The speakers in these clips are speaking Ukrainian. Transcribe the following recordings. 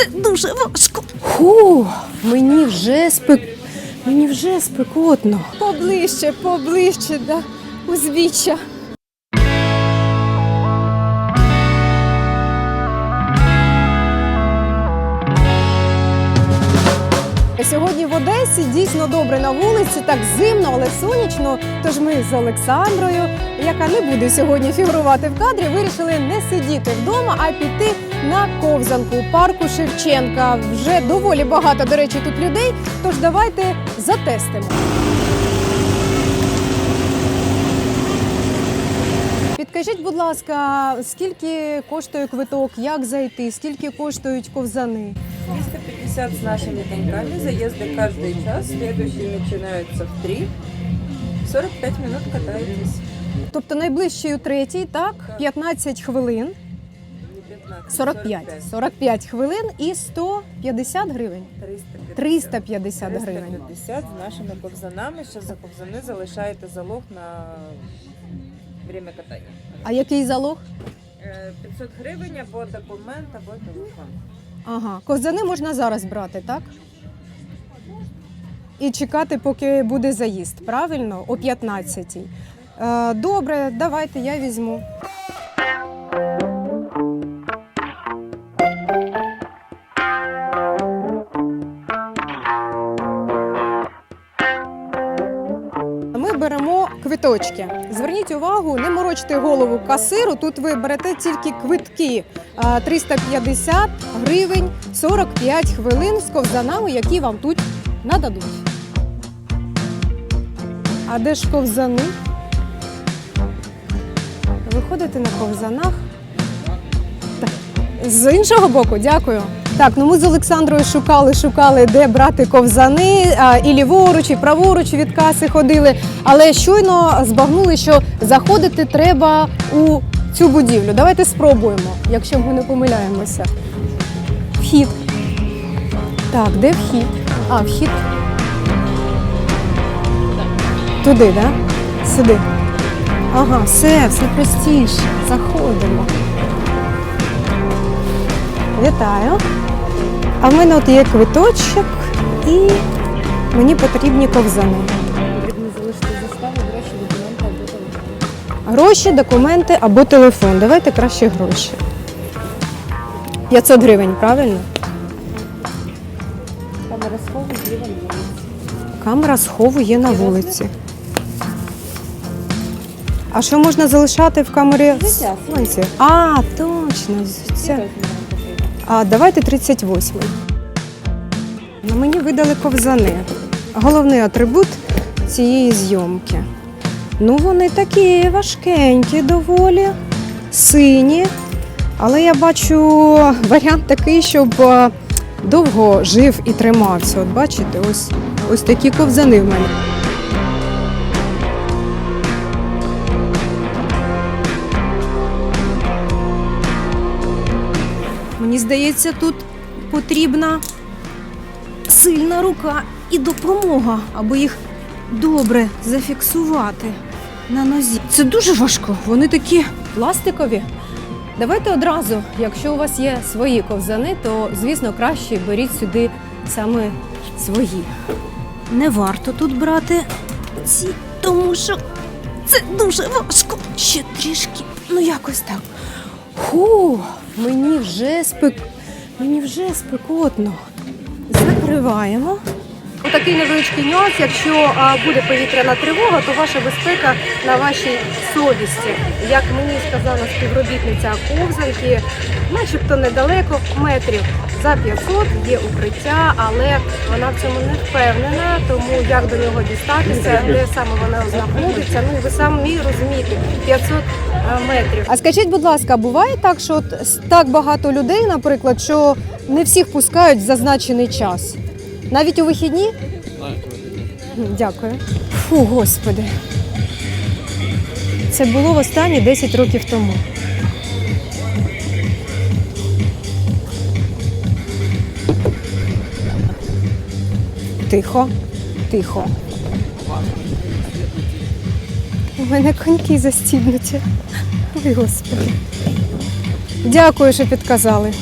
Це дуже важко. Ху, мені вже спек... мені вже спекотно. Поближче, поближче да, узбіччя. Сьогодні в Одесі дійсно добре на вулиці, так зимно, але сонячно. Тож ми з Олександрою, яка не буде сьогодні фігурувати в кадрі, вирішили не сидіти вдома, а піти на ковзанку парку Шевченка. Вже доволі багато, до речі, тут людей. Тож давайте затестимо. Підкажіть, будь ласка, скільки коштує квиток, як зайти, скільки коштують ковзани? 350 с нашими коньками. Заезды каждый час. Следующие начинаются в 3. 45 минут катаетесь. Тобто найближчий у третій, так, 15 хвилин, Не 15, 45, 45 хвилин і 150 гривень. 350. 350 гривень. 350 з нашими ковзанами. Ще за ковзани залишаєте залог на время катання. А який залог? Е, 500 гривень або документ, або телефон. Ага, ковзани можна зараз брати, так? І чекати, поки буде заїзд, правильно? О 15-й. Е, добре, давайте я візьму. Ми беремо квиточки. Зверніть увагу, не морочте голову касиру. Тут ви берете тільки квитки. 350 гривень 45 хвилин з ковзанами, які вам тут нададуть. А де ж ковзани? Виходите на ковзанах. З іншого боку, дякую. Так, ну ми з Олександрою шукали, шукали, де брати ковзани, а, і ліворуч, і праворуч від каси ходили. Але щойно збагнули, що заходити треба у цю будівлю. Давайте спробуємо, якщо ми не помиляємося. Вхід. Так, де вхід? А, вхід. Туди? Да? Сюди. Ага, все, все простіше. Заходимо. Вітаю. А в мене от є квиточок і мені потрібні ковзани. Потрібно залишити заставу, гроші, документи або телефон. Гроші, документи або телефон. Давайте краще гроші. 500 гривень, правильно? Камера схову зліва вулиці. Камера схову є на вулиці. А що можна залишати в камері? Сонці? А, точно, взуття. А давайте 38. На мені видали ковзани. Головний атрибут цієї зйомки. Ну, вони такі важкенькі доволі, сині. Але я бачу варіант такий, щоб е, довго жив і тримався. От бачите, ось, ось такі ковзани в мене. Мені здається, тут потрібна сильна рука і допомога, аби їх добре зафіксувати на нозі. Це дуже важко. Вони такі пластикові. Давайте одразу, якщо у вас є свої ковзани, то звісно краще беріть сюди саме свої. Не варто тут брати ці, тому що це дуже важко. Ще трішки. Ну якось так. Фу, мені вже спек... мені вже спекотно. Закриваємо. Такий невеличкий нюанс. Якщо буде повітряна тривога, то ваша безпека на вашій совісті. Як мені сказала співробітниця ковзанки, начебто недалеко, метрів за 500 є укриття, але вона в цьому не впевнена, тому як до нього дістатися, де саме вона знаходиться. Ну ви самі розумієте, 500 метрів. А скажіть, будь ласка, буває так, що от так багато людей, наприклад, що не всіх пускають в зазначений час? Навіть у вихідні? Дякую. Фу, господи. Це було востаннє 10 років тому. Тихо, тихо. У мене коньки застібнуті. Ой, господи. Дякую, що підказали.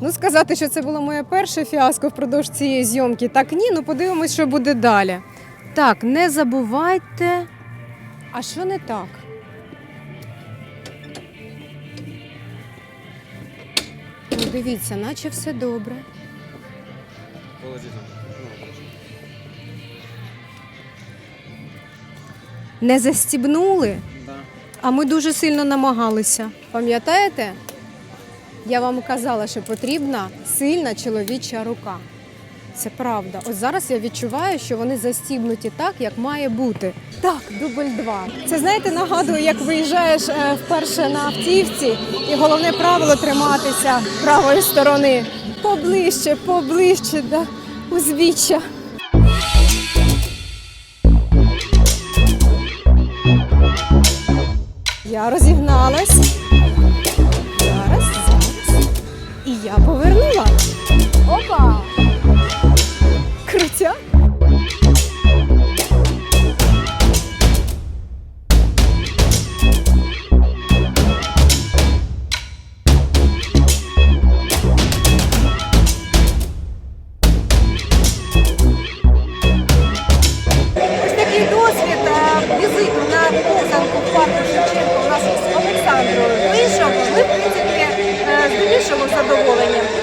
Ну, сказати, що це було моє перше фіаско впродовж цієї зйомки, так ні, ну подивимось, що буде далі. Так, не забувайте. А що не так? Ну, дивіться, наче все добре. Не застібнули, а ми дуже сильно намагалися. Пам'ятаєте? Я вам казала, що потрібна сильна чоловіча рука. Це правда. Ось зараз я відчуваю, що вони застібнуті так, як має бути. Так, дубль два. Це знаєте, нагадує, як виїжджаєш е, вперше на автівці, і головне правило триматися правої сторони. Поближче, поближче до узбіччя. Я розігналась. Зараз, зараз. І я повернула. Опа! Крутя. 我们也不